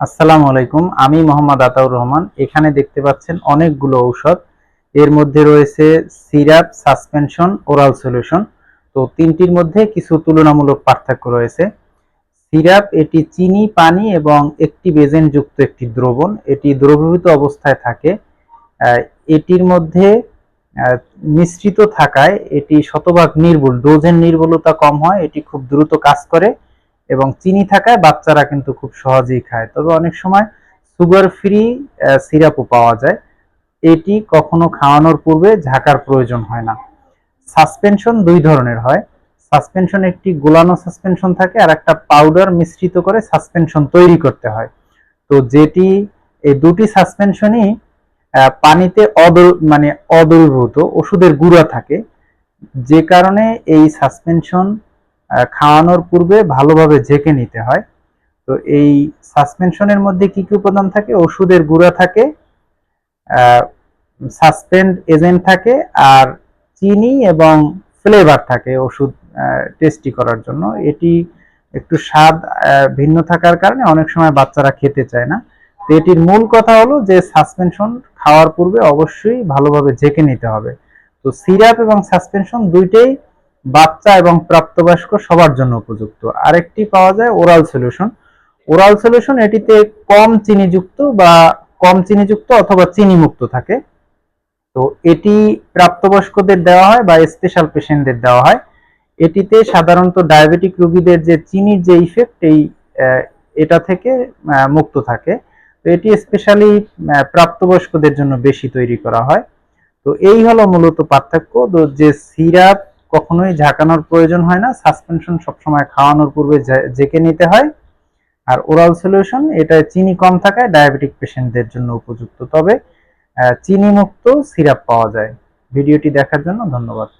আসসালামু আলাইকুম, আমি মোহাম্মদ আতাউর রহমান। এখানে দেখতে পাচ্ছেন অনেকগুলো ঔষধ। এর মধ্যে রয়েছে সিরাপ, সাসপেনশন, ওরাল সলিউশন। তো তিনটির মধ্যে কিছু তুলনামূলক পার্থক্য রয়েছে। সিরাপ, এটি চিনি, পানি এবং একটি বেজেন যুক্ত একটি দ্রবণ। এটি দ্রবীভূত অবস্থায় থাকে। এটির মধ্যে মিশ্রিত থাকায় এটি শতভাগ নির্ভুল ডোজের নির্ভুলতা কম হয়, এটি খুব দ্রুত কাজ করে। এবং চিনি থাকায় বাচ্চারা কিন্তু খুব সহজেই খায়। তবে অনেক সময় সুগার ফ্রি সিরাপও পাওয়া যায়। এটি কখনো খাওয়ানোর পূর্বে ঝাঁকার প্রয়োজন হয় না। সাসপেনশন দুই ধরনের হয়। সাসপেনশন একটি গোলানো সাসপেনশন থাকে, আর একটা পাউডার মিশ্রিত করে সাসপেনশন তৈরি করতে হয়। তো যেটি, এই দুটি সাসপেনশনই পানিতে অদর মানে অদ্রবীভূত ওষুধের গুঁড়া থাকে। যে কারণে এই সাসপেনশন খাওয়ানোর পূর্বে ভালোভাবে ঝেঁকে নিতে হয়। তো এই সাসপেনশনের মধ্যে কি কি উপাদান থাকে? ওষুধের গুঁড়া থাকে সাসপেন্ড এজেন্ট থাকে, আর চিনি এবং ফ্লেভার থাকে ওষুধ টেস্টি করার জন্য। এটি একটু স্বাদ ভিন্ন থাকার কারণে অনেক সময় বাচ্চারা খেতে চায় না। তো এটির মূল কথা হলো যে সাসপেনশন খাওয়ার পূর্বে অবশ্যই ভালোভাবে ঝেঁকে নিতে হবে। তো সিরাপ এবং সাসপেনশন দুইটাই বাচ্চা এবং প্রাপ্তবয়স্ক সবার জন্য উপযুক্ত। আরেকটি পাওয়া যায় ওরাল সলিউশন ওরাল সলিউশন এটিতে কম চিনিযুক্ত বা কম চিনিযুক্ত অথবা চিনি মুক্ত থাকে। তো এটি প্রাপ্তবয়স্কদের দেওয়া হয় বা স্পেশাল পেশেন্টদের দেওয়া হয়। এটিতে সাধারণত ডায়াবেটিক রোগীদের যে চিনির যে ইফেক্ট এই এটা থেকে মুক্ত থাকে। তো এটি স্পেশালি প্রাপ্তবয়স্কদের জন্য বেশি তৈরি করা হয়। তো এই হলো মূলত পার্থক্য। তো যে সিরাপ কখনোই ঝাঁকানোর প্রয়োজন হয় না। সাসপেনশন সবসময় খাওয়ানোর পূর্বে জেকে নিতে হয়। আর ওরাল সলিউশন এটা চিনি কম থাকায় ডায়াবেটিক পেশেন্টদের জন্য উপযুক্ত। তবে চিনি মুক্ত সিরাপ পাওয়া যায়। ভিডিওটি দেখার জন্য ধন্যবাদ।